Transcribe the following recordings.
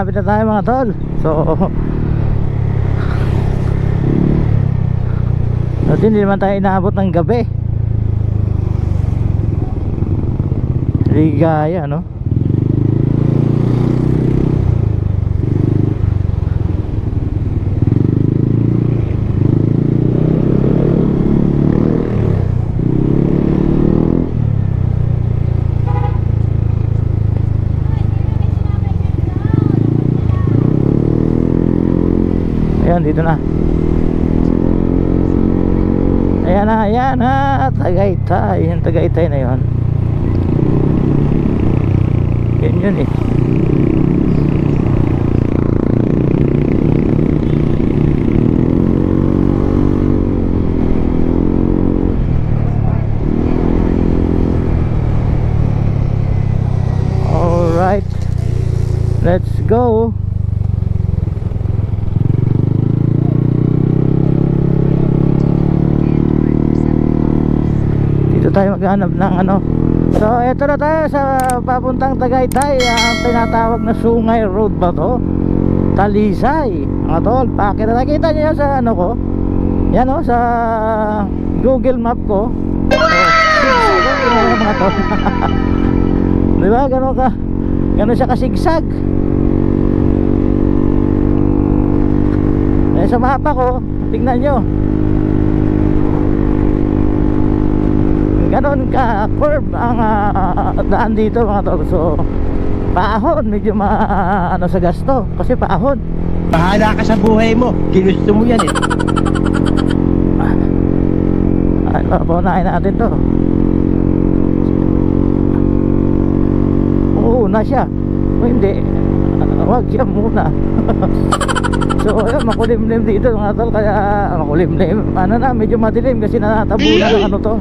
Malapit na tayo mga tol. So, At hindi naman tayo inaabot ng gabi. Ligaya, no? Ayan, dito na. Ayan na, ayan na. Tagaytay. Yung Tagaytay na yun. Yun yun eh. Alright. Let's go. Dito tayo maghanap ng ano. So, eto na tayo sa papuntang Tagaytay. Ang tinatawag na Sungay Road ba to? Talisay. Mga tol, pakit na nakita niyo yan sa ano ko. Yan o, sa Google Map ko. Oh, zigzag ang mga? Gano'n ka. Gano'n siya kasigsag. Eh, sa mapa ko, tingnan nyo. Ganon ka curve ang ah, daan dito mga tol. So paahon. Medyo ma ano sa gasto. Kasi paahon. Bahala ka sa buhay mo. Ginusto mo yan eh. ay papunahin natin to. Uuna siya. O hindi. Ah, wag siya muna. So ayun makulimlim dito mga tol. Kaya makulimlim. Ano na medyo madilim kasi natatabunan ng ano to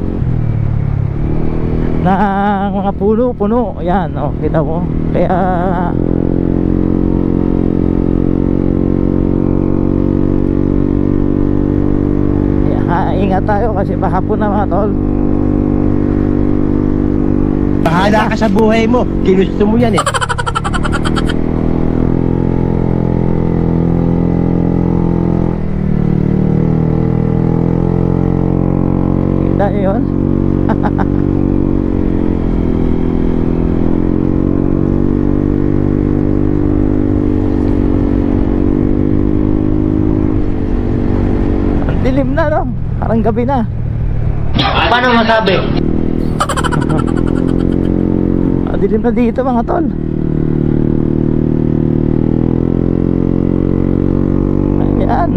ng mga puno puno yan oh kita mo kaya kaya ingat tayo kasi pahapon na mga tol Bahala ka sa buhay mo. Ginusto mo yan eh. kita niyo yun Ang dilim na parang gabi na Paano masabi? Ang dilim na dito mga tol Ayan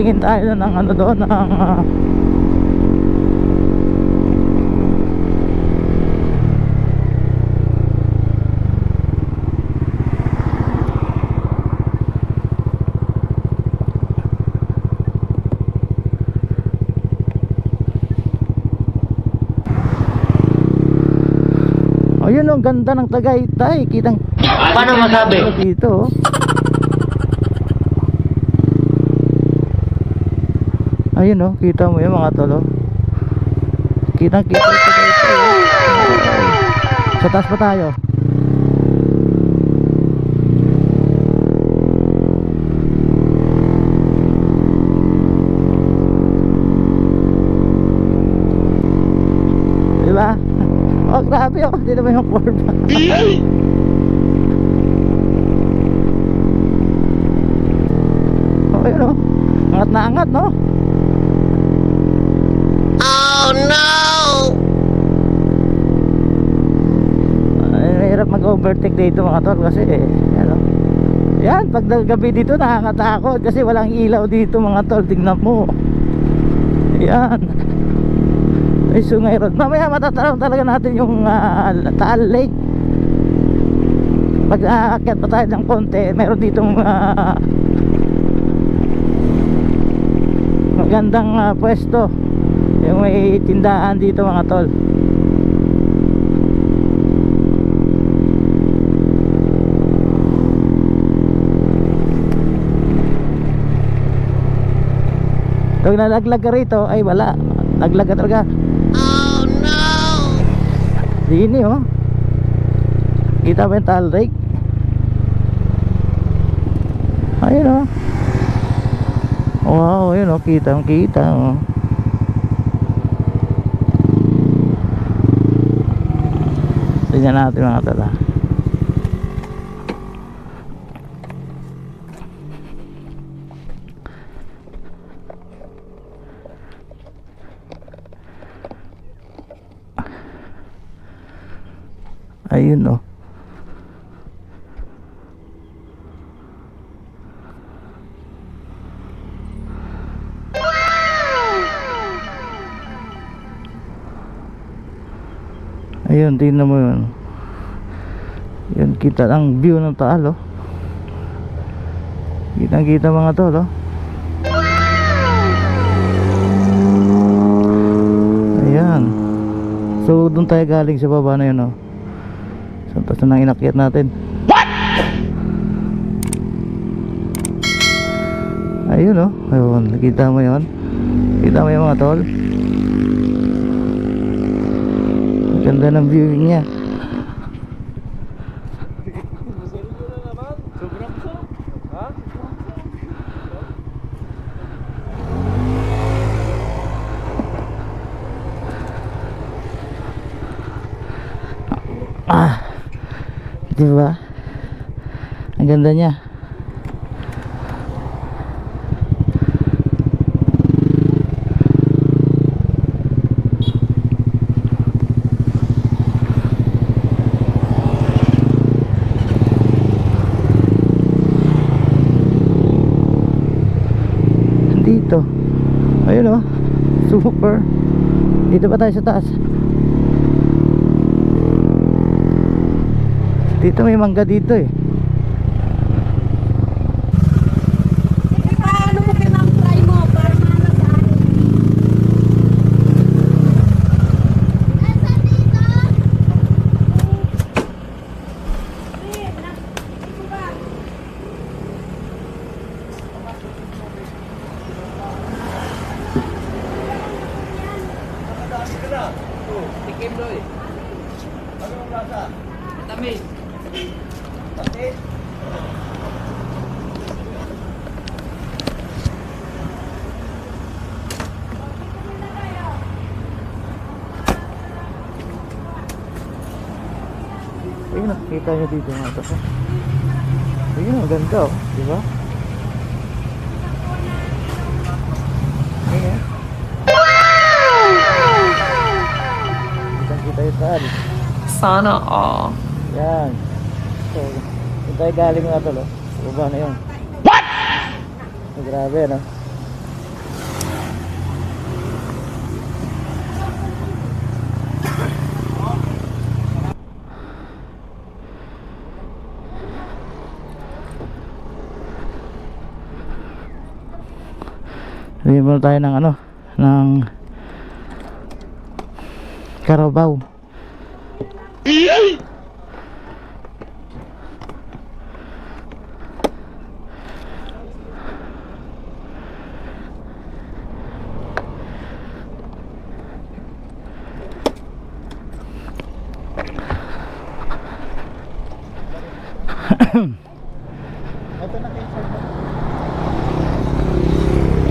Kaya titingin tayo ng ano doon ng ah, Ayun oh, ganda ng Tagaytay. Kitang Paano masabi? dito. Ayun oh, kita mo yung mga tolo. Kitang kita yung Tagaytay. oh. Sa taas pa tayo. Diba? Oh, grabe oh. Hindi naman yung curve. Oh, yun oh. Angat na angat, no? Mag-overtake dito mga tol kasi, eh, ano. Yan, pag gabi dito nakakatakot kasi walang ilaw dito mga tol. Tingnan mo. Yan. Ay, Sungay Road. Mamaya matatanaw talaga natin yung ah, Taal Lake. Pag aakyat pa tayo ng konti, meron ditong ah, magandang ah, pwesto yung may tindahan dito mga tol Pag nalaglag ka rito, ay wala. Naglag ka talaga. Oh no! Dini oh. Kita mo yung talrake? Ayun oh. Wow, ayun oh. Kita, kita oh. Tingnan natin mga tala. Ayun oh. Ayun, tingnan mo yun. Yun, kita ang view ng taal, oh. Kitang kita mga tol, oh. Ayan. So, doon tayo galing sa baba na yun, oh. So, tapos na nang inakyat natin. What? Ayun, oh. Ayun, nakita mo yun. Kita mo yung mga tol. Ang Ganda ng view niya. Di? Ang ganda niya. Dito. Ayun oh. Super. Dito pa tayo sa taas. Dito may mangga dito eh. Sige, paano mo pinang-try mo para mahanap sa akin? Asa dito? Sige, nak- ito ba? Ayun, nakikita nyo dito mga to. Ayun, ang ganda oh. Di ba? Ayun. Kitang kita yung taal. Sana all. Yan. So, kung tayo galing mga tol, oh. Sa baba na yun. What? grabe, no? Bigyan muna tayo ng ano, ng Carabao.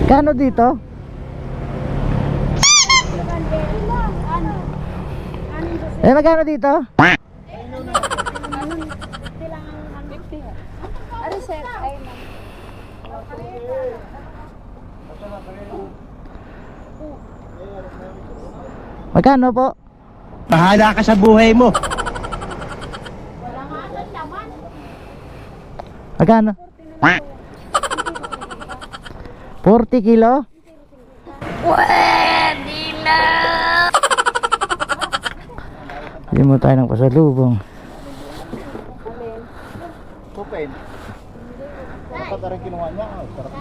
Kano dito? Eh, magkano dito? Ano. Magkano po? Bahala ka sa buhay mo. Magkano? 40 kilo? Pwede na. Hindi mo tayo ng pasalubong. Open. Dapat rin kinuha niya. Sarap.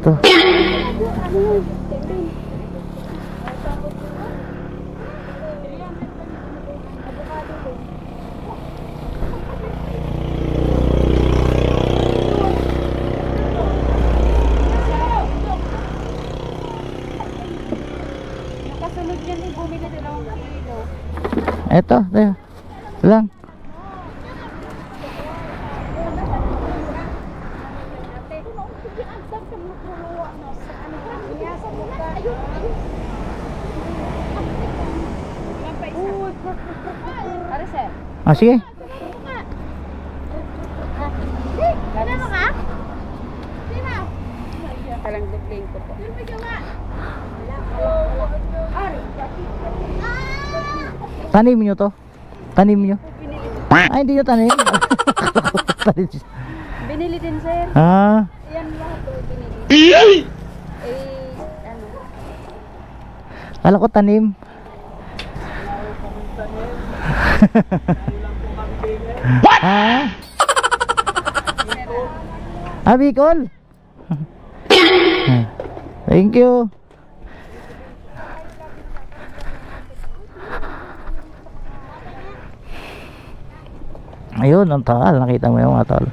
Ito. Eto, tayo. Lang. Ah, sige. Ano ka? Sino? Dugling ko po. Tanim nyo to. Tanim nyo. Ay, hindi nyo tanim. Binili din sir. ah, Yan lahat po binili. Eh, ano? kala ko tanim. What? ah? Ah, Bicol. Thank you. Ayun, ang taal. Nakita mo yung mga tol.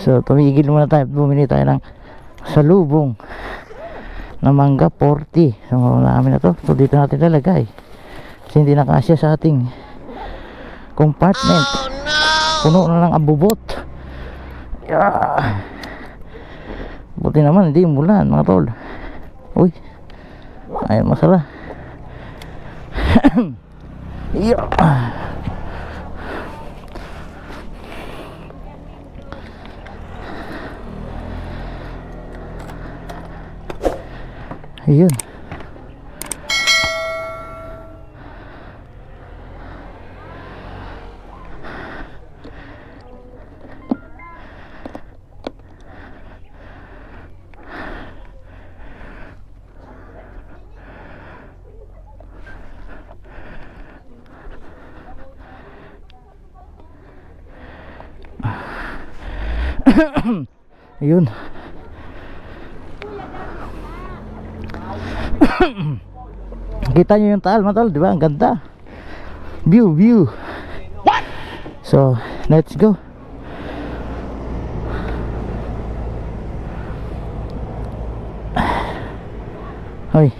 So, tumigil muna tayo. Bumili tayo ng salubong na mangga 40. So, namin na to. So, dito natin lalagay. Kasi hindi nakasya sa ating compartment. Puno na ng abubot. Yeah. Buti naman, hindi umulan mga tol. Uy. Ayun, masala. yeah. Ayun. Ayun. Kita nyo yung taal, matol, di ba? Ang ganda. View, view. So, let's go. Hoy.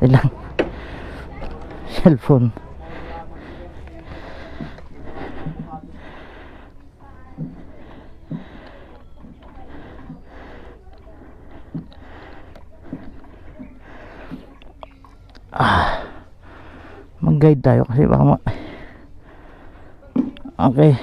Ilang. Cellphone. Mag-guide tayo kasi baka ma okay